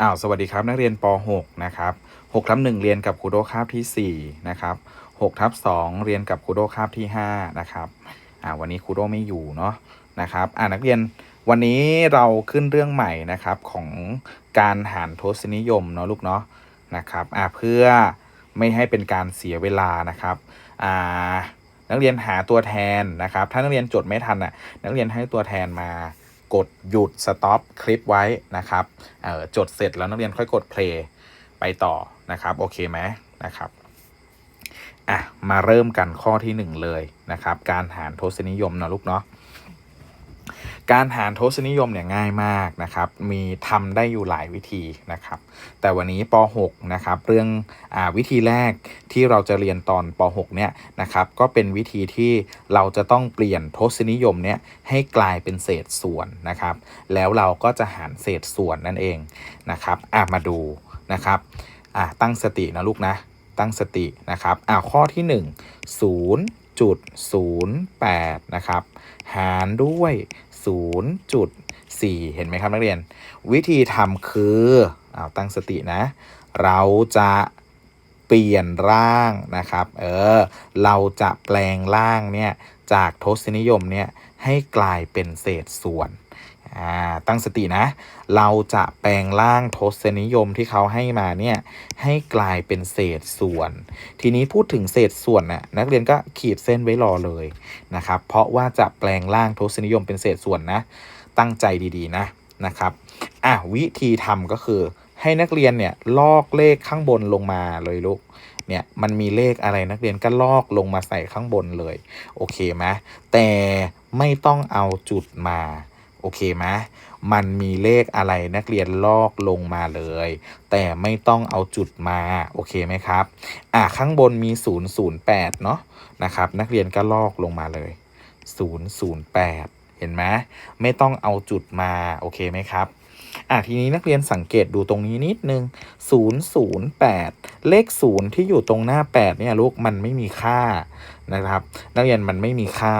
อ้าวสวัสดีครับ นักเรียนป .6 นะครับ6ทับ1เรียนกับครูโดคาบที่4นะครับ6ทับ2เรียนกับครูโดคาบที่5นะครับอ่าวันนี้ครูโดไม่อยู่เนาะนะครับอ่านักเรียนวันนี้เราขึ้นเรื่องใหม่นะครับของการหารทศนิยมเนาะลูกเนาะนะครับอ่าเพื่อไม่ให้เป็นการเสียเวลานะครับอ่านักเรียนหาตัวแทนนะครับ ถ้านักเรียนจดไม่ทันอะนักเรียนให้ตัวแทนมา กดหยุดสต็อปคลิปไว้นะครับเอ่อจดเสร็จแล้วนักเรียนค่อยกด play ไปต่อนะครับโอเคไหมนะครับอะมาเริ่มกันข้อที่ 1 เลยนะครับ การหารทศนิยมนะลูกเนาะ การหารทศนิยมเนี่ยง่ายมากนะครับ มีทำได้อยู่หลายวิธีนะครับ แต่วันนี้ป .6 นะครับ เรื่องอวิธีแรกที่เราจะเรียนตอนป .6 เนี่ยนะครับ ก็เป็นวิธีที่เราจะต้องเปลี่ยนทศนิยมเนี่ยให้กลายเป็นเศษส่วนนะครับ แล้วเราก็จะหารเศษส่วนนั่นเองนะครับอะมาดูนะครับอะตั้งสตินะลูกนะ ตั้งสตินะครับอะข้อที่ 1 0.08นะครับ หารด้วย 0.4 เห็นไหมครับนักเรียน วิธีทำคืออ้าตั้งสตินะ เราจะเปลี่ยนร่างนะครับเออเราจะแปลงร่างเนี่ยจากทศนิยมเนี่ยให้กลายเป็นเศษส่วน อ่าตั้งสตินะ เราจะแปลงร่างทศนิยมที่เขาให้มาเนี่ยให้กลายเป็นเศษส่วน ทีนี้พูดถึงเศษส่วนน่ะนักเรียนก็ขีดเส้นไว้รอเลยนะครับ เพราะว่าจะแปลงร่างทศนิยมเป็นเศษส่วนนะ ตั้งใจดีๆนะนะครับอะวิธีทำก็คือให้นักเรียนเนี่ยลอกเลขข้างบนลงมาเลยลูกเนี่ยมันมีเลขอะไรนักเรียนก็ลอกลงมาใส่ข้างบนเลย โอเคไหมแต่ไม่ต้องเอาจุดมา โอเคไหมมันมีเลขอะไรนักเรียนลอกลงมาเลย แต่ไม่ต้องเอาจุดมา โอเคไหมครับ อะ ข้างบนมี 008 เนาะนะครับ นักเรียนก็ลอกลงมาเลย 008 เห็นไหมไม่ต้องเอาจุดมา โอเคไหมครับอะทีนี้นักเรียนสังเกตดูตรงนี้นิดนึง 008 เลข 0 ที่อยู่ตรงหน้า 8 เนี่ยลูกมันไม่มีค่า นะครับ นักเรียนมันไม่มีค่า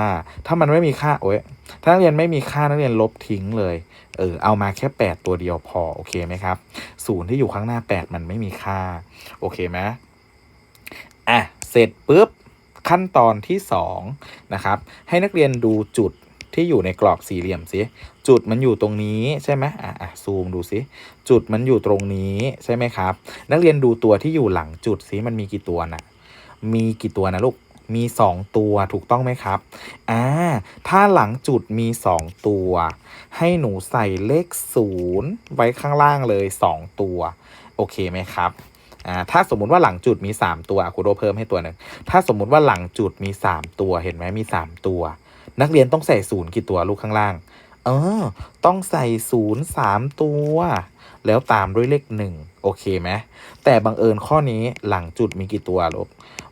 ถ้ามันไม่มีค่าโอ้ยถ้านักเรียนไม่มีค่านักเรียนลบทิ้งเลยเออเอามาแค่ 8 ตัวเดียวพอโอเคไหมครับศูนย์ที่อยู่ข้างหน้า 8 มันไม่มีค่า โอเคไหมอะเสร็จปุ๊บขั้นตอนที่2นะครับให้นักเรียนดูจุดที่อยู่ในกรอบสี่เหลี่ยมสิจุดมันอยู่ตรงนี้ใช่ไหมอะอะซูมดูสิจุดมันอยู่ตรงนี้ใช่ไหมครับ นักเรียนดูตัวที่อยู่หลังจุดสิมันมีกี่ตัวนะมีกี่ตัวนะลูก มี 2 ตัวถูกต้องไหมครับ อ่า ถ้าหลังจุดมี 2 ตัว ให้หนูใส่เลข 0 ไว้ข้างล่างเลย 2 ตัว โอเคไหมครับ อ่า ถ้าสมมุติว่าหลังจุดมี 3 ตัวครูโดเพิ่มให้ตัวหนึ่ง ถ้าสมมุติว่าหลังจุดมี 3 ตัว เห็นไหมมี 3 ตัว นักเรียนต้องใส่ศูนย์กี่ตัวลูกข้างล่าง เออ ต้องใส่ศูนย์สามตัว แล้วตามด้วยเลขหนึ่งโอเคไหมแต่บังเอิญข้อนี้หลังจุดมีกี่ตัวลูก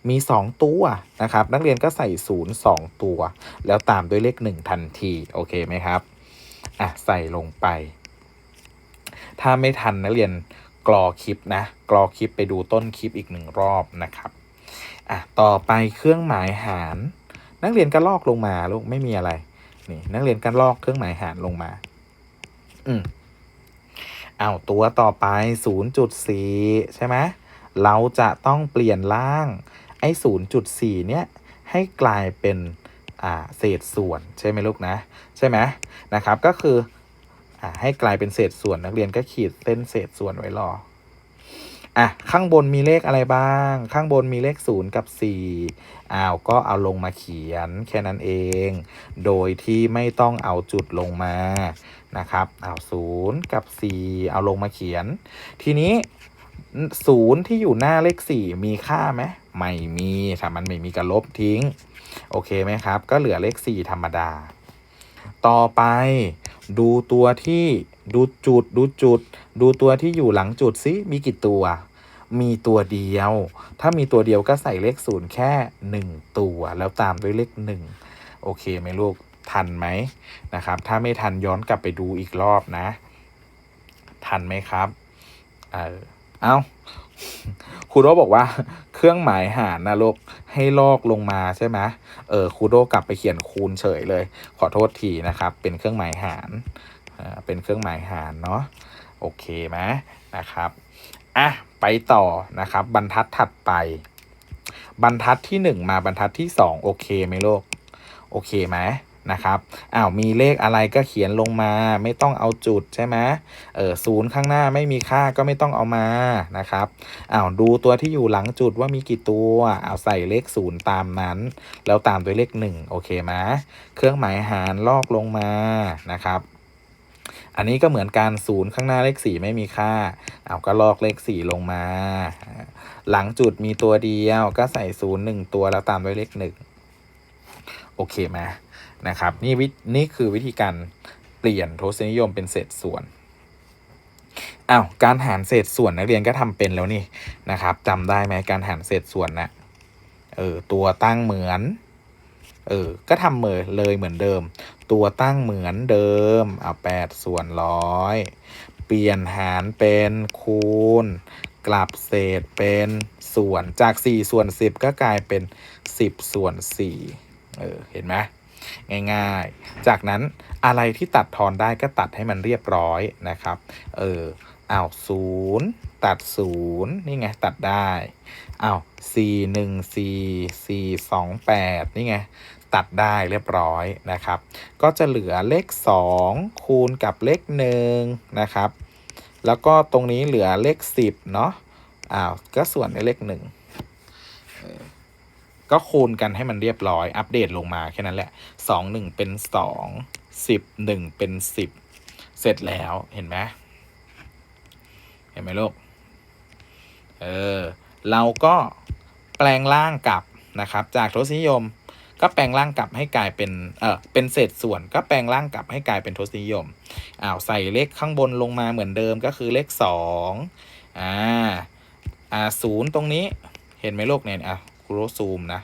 มีสองตัวนะครับนักเรียนก็ใส่ศูนย์สองตัว แล้วตามด้วยเลขหนึ่งทันทีโอเคไหมครับอะใส่ลงไป ถ้าไม่ทันนักเรียนกรอคลิปนะกรอคลิปไปดูต้นคลิปอีกหนึ่งรอบนะครับอะต่อไปเครื่องหมายหาร นักเรียนก็ลอกลงมาลูกไม่มีอะไรนี่นักเรียนก็ลอกเครื่องหมายหารลงมา อืมเอาตัวต่อไป 0.4 ใช่ไหมเราจะต้องเปลี่ยนล่าง ไอ้0.4เนี่ยให้กลายเป็นเศษส่วนใช่ไหมลูกนะ ใช่ไหมนะครับก็คืออให้กลายเป็นเศษส่วนนักเรียนก็ขีดเส้นเศษส่วนไว้รออะข้างบนมีเลขอะไรบ้าง ข้างบนมีเลข 0 กับ4อ้าวก็เอาลงมาเขียนแค่นั้นเอง โดยที่ไม่ต้องเอาจุดลงมานะครับเอาศูนย์กับสี่เอาลงมาเขียน ทีนี้ศูนย์ที่อยู่หน้าเลขสี่มีค่าไหม ไม่มีถ้ามันไม่มีก็ลบทิ้ง โอเคไหมครับ ก็เหลือเลขสี่ธรรมดา ต่อไปดูตัวที่ดูจุดดูจุด ดูตัวที่อยู่หลังจุดซิมีกี่ตัว มีตัวเดียว ถ้ามีตัวเดียวก็ใส่เลขศูนย์แค่หนึ่งตัว แล้วตามด้วยเลขหนึ่งโอเคไหมลูกทันไหมนะครับ ถ้าไม่ทันย้อนกลับไปดูอีกรอบนะ ทันไหมครับ เออเอา ครูโดบอกว่าเครื่องหมายหารนะลูกให้ลอกลงมาใช่ไหมเออครูโดกลับไปเขียนคูณเฉยเลย ขอโทษทีนะครับ เป็นเครื่องหมายหารอ่าเป็นเครื่องหมายหารเนาะโอเคไหมนะครับอะไปต่อนะครับบรรทัดถัดไป บรรทัดที่หนึ่งมาบรรทัดที่สองโอเคไหมลูกโอเคไหม นะครับอ้าวมีเลขอะไรก็เขียนลงมา ไม่ต้องเอาจุดใช่ไหมเออศูนย์ข้างหน้าไม่มีค่าก็ไม่ต้องเอามานะครับอ้าวดูตัวที่อยู่หลังจุดว่ามีกี่ตัวเอาใส่เลขศูนย์ตามนั้น แล้วตามด้วยเลขหนึ่งโอเคไหมเครื่องหมายหารลอกลงมานะครับอันนี้ก็เหมือนการศูนย์ข้างหน้าเลขสี่ไม่มีค่า เอาก็ลอกเลขสี่ลงมา หลังจุดมีตัวเดียวก็ใส่ศูนย์หนึ่งตัวแล้วตามด้วยเลขหนึ่งโอเคไหม นะครับนี่วินี่คือวิธีการเปลี่ยนทศนิยมเป็นเศษส่วนอ้าวการหารเศษส่วนนักเรียนก็ทำเป็นแล้วนี่นะครับจำได้ไหมการหารเศษส่วนนะเออตัวตั้งเหมือนเออก็ทำเหมือนเลยเหมือนเดิม ตัวตั้งเหมือนเดิมเอาแปดส่วนร้อยเปลี่ยนหารเป็นคูณ กลับเศษเป็นส่วนจากสี่ส่วนสิบก็กลายเป็นสิบส่วนสี่เออเห็นไหม ง่ายๆ จากนั้นอะไรที่ตัดทอนได้ก็ตัดให้มันเรียบร้อยนะครับ เอออ้าวศูนย์ตัดศูนย์นี่ไงตัดได้อ้าวสี่หนึ่งสี่สี่สองแปดนี่ไงตัดได้เรียบร้อยนะครับ ก็จะเหลือเลข 2 คูณกับเลข1นะครับ แล้วก็ตรงนี้เหลือเลข 10 เนาะอ้าว ก็ส่วนในเลข1 ก็คูณกันให้มันเรียบร้อย อัปเดตลงมาแค่นั้นแหละ 2 1 เป็น 2 10 1 เป็น 10 เสร็จแล้วเห็นไหมเห็นไหมลูก เออ เราก็แปลงร่างกลับนะครับ จากทศนิยมก็แปลงร่างกลับให้กลายเป็น เออเป็นเศษส่วน ก็แปลงร่างกลับให้กลายเป็นทศนิยม อ้าว ใส่เลขข้างบนลงมาเหมือนเดิมก็คือเลขสองอ่า อ่าศูนย์ตรงนี้ เห็นไหมลูกเนี่ย อะ ครูซูมนะ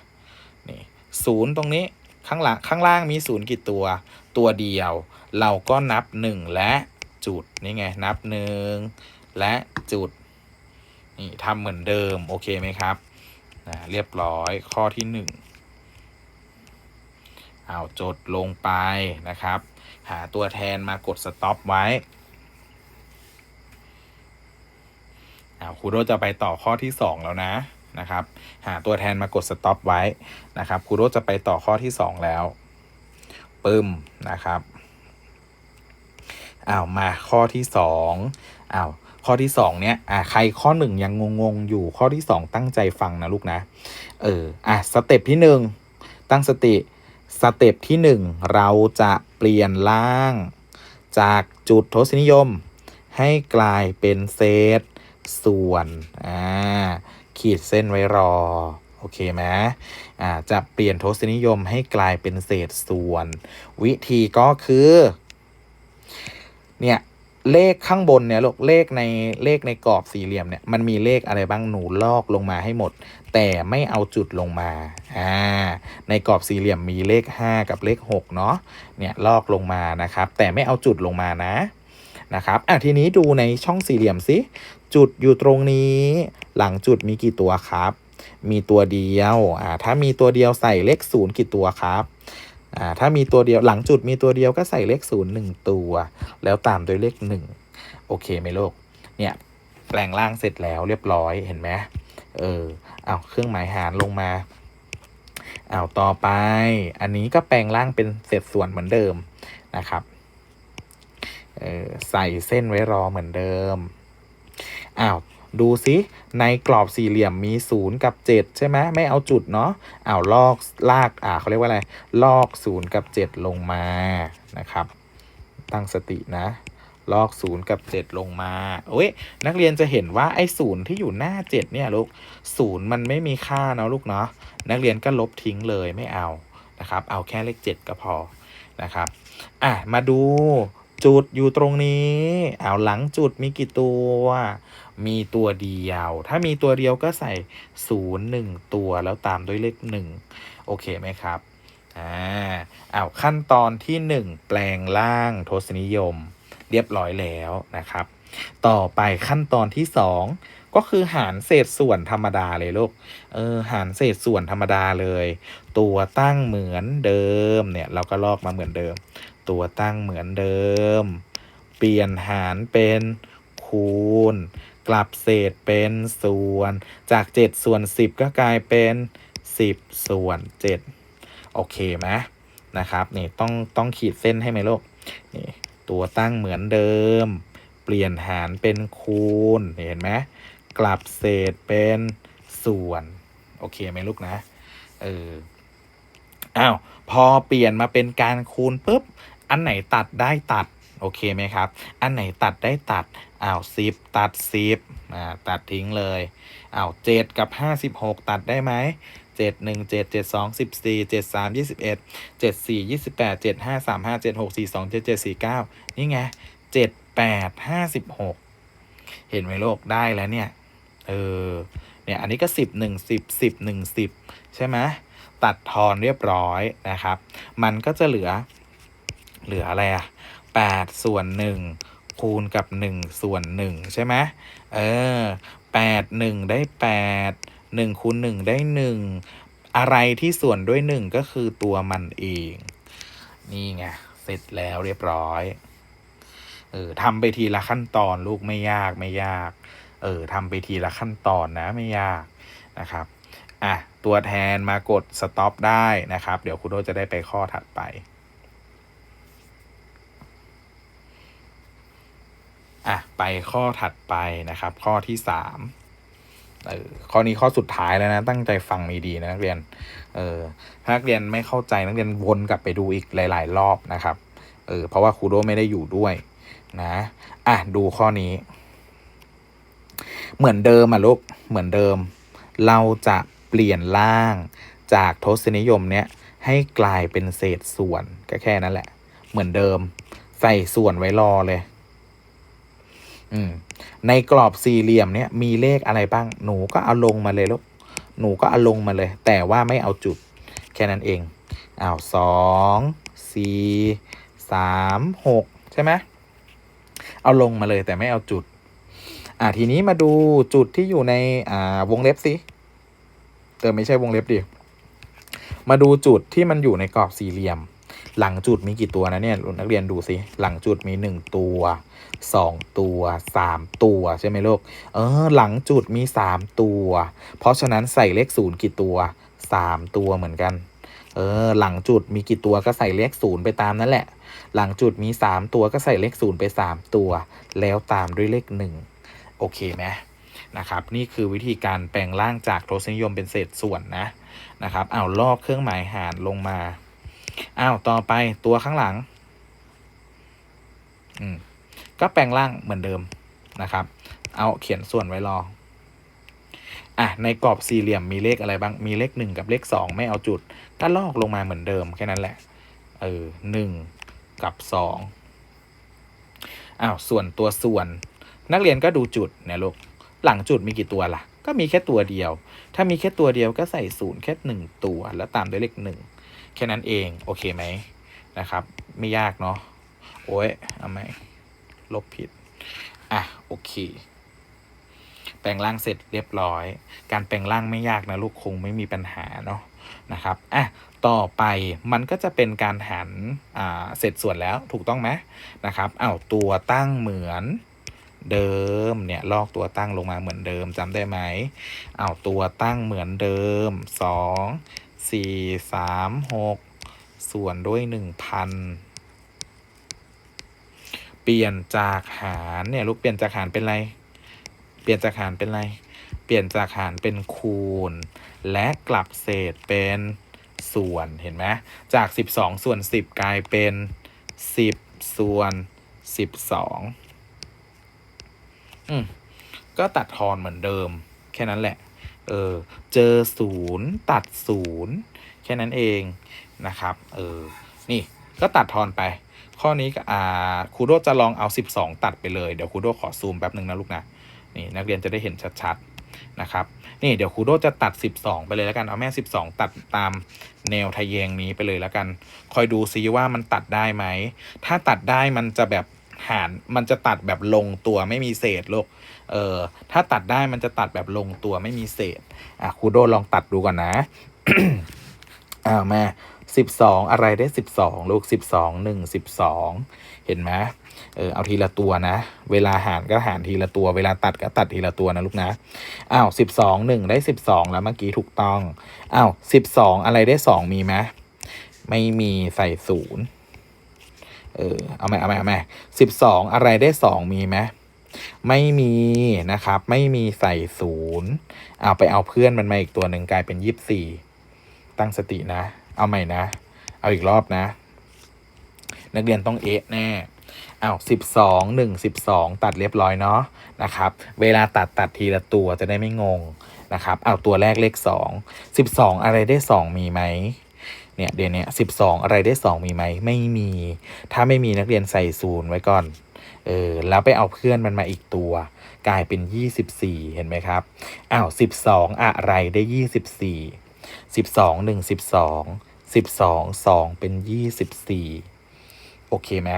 นี่ศูนย์ตรงนี้ข้างหลังข้างล่างมีศูนย์กี่ตัว ตัวเดียว เราก็นับหนึ่งและจุดนี่ไงนับหนึ่งและจุดนี่ทำเหมือนเดิม โอเคไหมครับนะเรียบร้อยข้อที่หนึ่งเอาจดลงไปนะครับ หาตัวแทนมากดสต็อปไว้เอาครูโรจน์จะไปต่อข้อที่ 2 แล้วนะ นะครับ หาตัวแทนมากดสต็อปไว้นะครับครูโรจน์จะไปต่อข้อที่ 2 แล้วปึ้มนะครับอ้าวมาข้อที่2อ้าวข้อที่2เนี้ยอ่าใครข้อ 1 ยังงงๆอยู่ข้อที่ 2 ตั้งใจฟังนะลูกนะเอออะสเต็ปที่ 1 ตั้งสติสเต็ปที่ 1 เราจะเปลี่ยนล่าง จากจุดทศนิยม ให้กลายเป็นเศษส่วนอ่า ขีดเส้นไว้รอ โอเคไหมอ่าจะเปลี่ยนทศนิยมให้กลายเป็นเศษส่วน วิธีก็คือ เนี่ยเลขข้างบนเนี่ยลูกเลขในเลขในกรอบสี่เหลี่ยมเนี่ยมันมีเลขอะไรบ้างหนูลอกลงมาให้หมด แต่ไม่เอาจุดลงมาอ่าในกรอบสี่เหลี่ยมมีเลข 5 กับเลข6เนาะเนี่ยลอกลงมานะครับ แต่ไม่เอาจุดลงมานะนะครับอะทีนี้ดูในช่องสี่เหลี่ยมสิ จุดอยู่ตรงนี้ หลังจุดมีกี่ตัวครับ มีตัวเดียวอ่าถ้ามีตัวเดียวใส่เลขศูนย์กี่ตัวครับอ่าถ้ามีตัวเดียวหลังจุดมีตัวเดียวก็ใส่เลขศูนย์หนึ่งตัว แล้วตามด้วยเลขหนึ่งโอเคไหมลูกเนี่ยแปลงร่างเสร็จแล้วเรียบร้อยเห็นไหมเออเอาเครื่องหมายหารลงมาเอาต่อไป อันนี้ก็แปลงร่างเป็นเศษส่วนเหมือนเดิมนะครับเออใส่เส้นไว้รอเหมือนเดิม อ้าวดูซิในกรอบสี่เหลี่ยมมีศูนย์กับเจ็ดใช่ไหมไม่เอาจุดเนาะอ้าวลอกลากอ่าเขาเรียกว่าอะไรลอกศูนย์กับเจ็ดลงมานะครับ ตั้งสตินะ ลอกศูนย์กับเจ็ดลงมาโอ้ยนักเรียนจะเห็นว่าไอ้ศูนย์ที่อยู่หน้าเจ็ดเนี่ยลูกศูนย์มันไม่มีค่าเนาะลูกเนาะนักเรียนก็ลบทิ้งเลยไม่เอานะครับ เอาแค่เลขเจ็ดก็พอนะครับอะมาดูจุดอยู่ตรงนี้เอาวหลังจุดมีกี่ตัว มีตัวเดียว ถ้ามีตัวเดียวก็ใส่ศูนย์หนึ่งตัวแล้วตามด้วยเลขหนึ่งโอเคไหมครับ อ่าเอาขั้นตอนที่หนึ่งแปลงร่างทศนิยม เรียบร้อยแล้วนะครับ ต่อไปขั้นตอนที่สองก็คือหารเศษส่วนธรรมดาเลยลูก เออ หารเศษส่วนธรรมดาเลย ตัวตั้งเหมือนเดิม เนี่ยเราก็ลอกมาเหมือนเดิม ตัวตั้งเหมือนเดิม เปลี่ยนหารเป็นคูณ กลับเศษเป็นส่วน จาก 7 ส่วน 10 ก็กลายเป็น 10 ส่วน 7 โอเคไหมนะครับนี่ต้องต้องขีดเส้นให้ไหมลูกนี่ตัวตั้งเหมือนเดิม เปลี่ยนหารเป็นคูณเห็นไหมกลับเศษเป็นส่วน โอเคไหมลูกนะเอออ้าวพอเปลี่ยนมาเป็นการคูณปุ๊บ อันไหนตัดได้ตัด โอเคไหมครับ อันไหนตัดได้ตัด อ้าวสิบตัดสิบอ่าตัดทิ้งเลยอ้าวเจ็ดกับห้าสิบหกตัดได้ไหมเจ็ดหนึ่งเจ็ดเจ็ดสองสิบสี่เจ็ดสามยี่สิบเอ็ดเจ็ดสี่ยี่สิบแปดเจ็ดห้าสามห้าเจ็ดหกสี่สองเจ็ดเจ็ดสี่เก้านี่ไงเจ็ดแปดห้าสิบหกเห็นไหมโลกได้แล้วเนี่ย เออ เนี่ยอันนี้ก็สิบหนึ่งสิบสิบหนึ่งสิบใช่ไหมตัดทอนเรียบร้อยนะครับ มันก็จะเหลือ เหลืออะไรอะแปดส่วนหนึ่ง คูณกับหนึ่งส่วนหนึ่งใช่ไหมเออแปดหนึ่งได้แปดหนึ่งคูณหนึ่งได้หนึ่งอะไรที่ส่วนด้วยหนึ่งก็คือตัวมันเอง นี่ไง เสร็จแล้วเรียบร้อย เออทำไปทีละขั้นตอนลูกไม่ยากไม่ยาก เออทำไปทีละขั้นตอนนะไม่ยากนะครับ อะ ตัวแทนมากด stop ได้นะครับ เดี๋ยวคุณโดจะได้ไปข้อถัดไป อะไปข้อถัดไปนะครับ ข้อที่สามเออข้อนี้ข้อสุดท้ายแล้วนะ ตั้งใจฟังมีดีนะนักเรียน เออถ้านักเรียนไม่เข้าใจนักเรียนวนกลับไปดูอีกหลาย ๆ รอบนะครับ เออเพราะว่าครูโดไม่ได้อยู่ด้วย นะ อะดูข้อนี้ เหมือนเดิมอะลูกเหมือนเดิม เราจะเปลี่ยนล่างจากทศนิยมเนี้ยให้กลายเป็นเศษส่วนก็แค่นั้นแหละ เหมือนเดิม ใส่ส่วนไว้รอเลย ในกรอบสี่เหลี่ยมเนี้ยมีเลขอะไรบ้าง หนูก็เอาลงมาเลยลูก หนูก็เอาลงมาเลย แต่ว่าไม่เอาจุด แค่นั้นเองอ้าวสองสี่สามหกใช่ไหมเอาลงมาเลยแต่ไม่เอาจุด อ่าทีนี้มาดูจุดที่อยู่ในอ่าวงเล็บสิเติมไม่ใช่วงเล็บดิ มาดูจุดที่มันอยู่ในกรอบสี่เหลี่ยม หลังจุดมีกี่ตัวนะเนี่ยนักเรียนดูสิ หลังจุดมีหนึ่งตัว สองตัวสามตัวใช่ไหมลูก เออ หลังจุดมีสามตัว เพราะฉะนั้นใส่เลขศูนย์กี่ตัวสามตัวเหมือนกัน เออ หลังจุดมีกี่ตัวก็ใส่เลขศูนย์ไปตามนั่นแหละ หลังจุดมีสามตัวก็ใส่เลขศูนย์ไปสามตัว แล้วตามด้วยเลขหนึ่งโอเคไหมนะครับ นี่คือวิธีการแปลงร่างจากทศนิยมเป็นเศษส่วนนะนะครับเอาลอกเครื่องหมายหารลงมาอ้าวต่อไปตัวข้างหลัง อืม ก็แปลงร่างเหมือนเดิมนะครับ เอาเขียนส่วนไว้รออะในกรอบสี่เหลี่ยมมีเลขอะไรบ้าง มีเลขหนึ่งกับเลขสองไม่เอาจุด ก็ลอกลงมาเหมือนเดิมแค่นั้นแหละ เออหนึ่งกับสองอ้าวส่วนตัวส่วน นักเรียนก็ดูจุดเนี่ยลูก หลังจุดมีกี่ตัวล่ะ ก็มีแค่ตัวเดียว ถ้ามีแค่ตัวเดียวก็ใส่ศูนย์แค่หนึ่งตัว แล้วตามด้วยเลขหนึ่งแค่นั้นเอง โอเคไหมนะครับ ไม่ยากเนาะ โอ้ยเอาไหม ลบผิด อะ โอเค แปลงร่างเสร็จเรียบร้อย การแปลงร่างไม่ยากนะลูกคงไม่มีปัญหาเนาะนะครับ อะ ต่อไปมันก็จะเป็นการหันอ่าเสร็จส่วนแล้วถูกต้องไหมนะครับอ้าวตัวตั้งเหมือนเดิมเนี่ยลอกตัวตั้งลงมาเหมือนเดิมจำได้ไหมเอาตัวตั้งเหมือนเดิมสองสี่สามหกส่วนด้วยหนึ่งพัน ปลี่ยนจากหารเนี่ยลูกเปลี่ยนจากหารเป็นอะไร เปลี่ยนจากหารเป็นอะไร เปลี่ยนจากหารเป็นคูณ และกลับเศษเป็นส่วนเห็นไหมจาก 12 ส่วน 10 กลายเป็น 10 ส่วน 12 อืมก็ตัดทอนเหมือนเดิม แค่นั้นแหละ เออ เจอศูนย์ตัดศูนย์แค่นั้นเองนะครับ เออ นี่ก็ตัดทอนไป ข้อนี้ก็อ่าครูโดจะลองเอา 12 ตัดไปเลย เดี๋ยวครูโดขอซูมแป๊บหนึ่งนะลูกนะ นี่นักเรียนจะได้เห็นชัดๆนะครับ นี่เดี๋ยวครูโดจะตัด 12 ไปเลยแล้วกัน เอาแม่ 12 ตัดตามแนวทะแยงนี้ไปเลยแล้วกัน คอยดูซิว่ามันตัดได้ไหม ถ้าตัดได้มันจะแบบหารมันจะตัดแบบลงตัวไม่มีเศษลูก เออถ้าตัดได้มันจะตัดแบบลงตัวไม่มีเศษ อะครูโดลองตัดดูก่อนนะอ้าวแม่ สิบสองอะไรได้สิบสองลูกสิบสองหนึ่งสิบสองเห็นไหมเออเอาทีละตัวนะ เวลาหารก็หารทีละตัว เวลาตัดก็ตัดทีละตัวนะลูกนะอ้าวสิบสองหนึ่งได้สิบสองแล้วเมื่อกี้ถูกต้องอ้าวสิบสองอะไรได้สองมีไหมไม่มีใส่ศูนย์เออเอาไหมเอาไหมเอาไหมสิบสองอะไรได้สองมีไหมไม่มีนะครับ ไม่มีใส่ศูนย์เอาไปเอาเพื่อนมันมาอีกตัวหนึ่งกลายเป็นยี่สิบสี่ตั้งสตินะ เอาใหม่นะ เอาอีกรอบนะ นักเรียนต้องเอะแน่อ้าวสิบสองหนึ่งสิบสองตัดเรียบร้อยเนาะนะครับ เวลาตัดตัดทีละตัวจะได้ไม่งงนะครับเอาตัวแรกเลขสองสิบสองอะไรได้สองมีไหมเนี่ยเดี๋ยวนี้สิบสองอะไรได้สองมีไหมไม่มี ถ้าไม่มีนักเรียนใส่ศูนย์ไว้ก่อนเออแล้วไปเอาเพื่อนมันมาอีกตัว กลายเป็นยี่สิบสี่เห็นไหมครับอ้าวสิบสองอะไรได้ยี่สิบสี่ สิบสองหนึ่งสิบสองสิบสองสองเป็นยี่สิบสี่โอเคไหม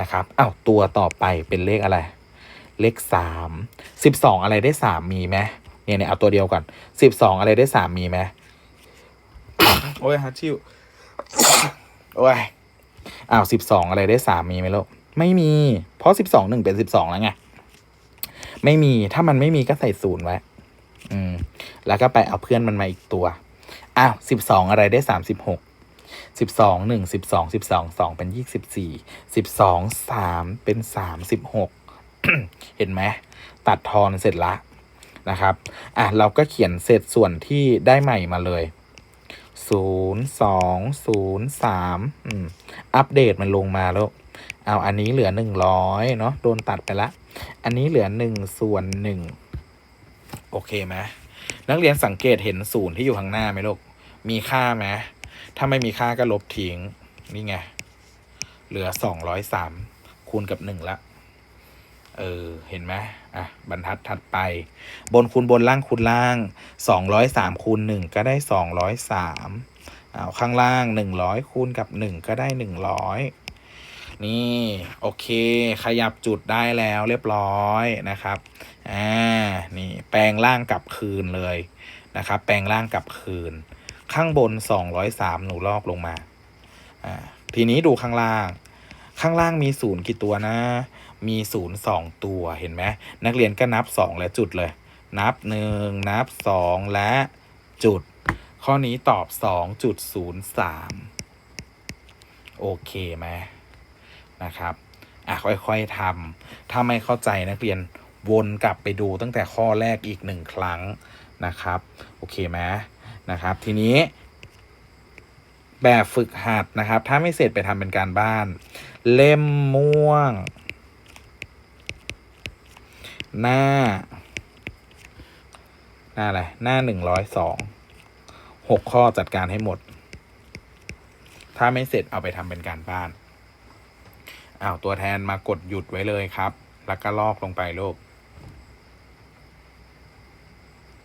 นะครับอ้าวตัวต่อไปเป็นเลขอะไร เลขสามสิบสองอะไรได้สามมีไหมเนี่ยเนี่ยเอาตัวเดียวก่อนสิบสองอะไรได้สามมีไหมโอ้ยฮัตชิวโอ้ยอ้าวสิบสองอะไรได้สามมีไหมลูกไม่มี เพราะสิบสองหนึ่งเป็นสิบสองแล้วไงไม่มีถ้ามันไม่มีก็ใส่ศูนย์ไว้ อืม แล้วก็ไปเอาเพื่อนมันมาอีกตัว อ้าวสิบสองอะไรได้สามสิบหกสิบสองหนึ่งสิบสองสิบสองสองเป็นยี่สิบสี่สิบสองสามเป็นสามสิบหกเห็นไหมตัดทอนเสร็จละนะครับ อะ เราก็เขียนเศษส่วนที่ได้ใหม่มาเลยศูนย์สองศูนย์สามอัปเดตมันลงมาแล้ว เอาอันนี้เหลือหนึ่งร้อยเนาะ โดนตัดไปละ อันนี้เหลือหนึ่งส่วนหนึ่งโอเคไหมนักเรียนสังเกตเห็นศูนย์ที่อยู่ข้างหน้าไหมลูก มีค่าไหมถ้าไม่มีค่าก็ลบทิ้ง นี่ไง เหลือสองร้อยสามคูณกับหนึ่งละ เออ เห็นไหมอะ บรรทัดถัดไป บนคูณบนล่างคูณล่างสองร้อยสามคูณหนึ่งก็ได้สองร้อยสามเอาข้างล่างหนึ่งร้อยคูณกับหนึ่งก็ได้หนึ่งร้อยนี่ โอเค ขยับจุดได้แล้วเรียบร้อยนะครับ อ่า นี่ แปลงร่างกลับคืนเลยนะครับ แปลงร่างกลับคืน ข้างบนสองร้อยสามหนูลอกลงมาอ่าทีนี้ดูข้างล่าง ข้างล่างมีศูนย์กี่ตัวนะ มีศูนย์สองตัวเห็นไหมนักเรียนก็นับสองและจุดเลย นับหนึ่งนับสองและจุด ข้อนี้ตอบสองจุดศูนย์สามโอเคไหมนะครับอะค่อยๆทำถ้าไม่เข้าใจนักเรียนวนกลับไปดูตั้งแต่ข้อแรกอีกหนึ่งครั้งนะครับ โอเคไหม นะครับ ทีนี้ แบบฝึกหัดนะครับ ถ้าไม่เสร็จไปทำเป็นการบ้าน เล่มม่วง หน้า หน้าอะไร หน้าหนึ่งร้อยสองหกข้อจัดการให้หมด ถ้าไม่เสร็จเอาไปทำเป็นการบ้านอ้าวตัวแทนมากดหยุดไว้เลยครับ แล้วก็ลอกลงไปลูก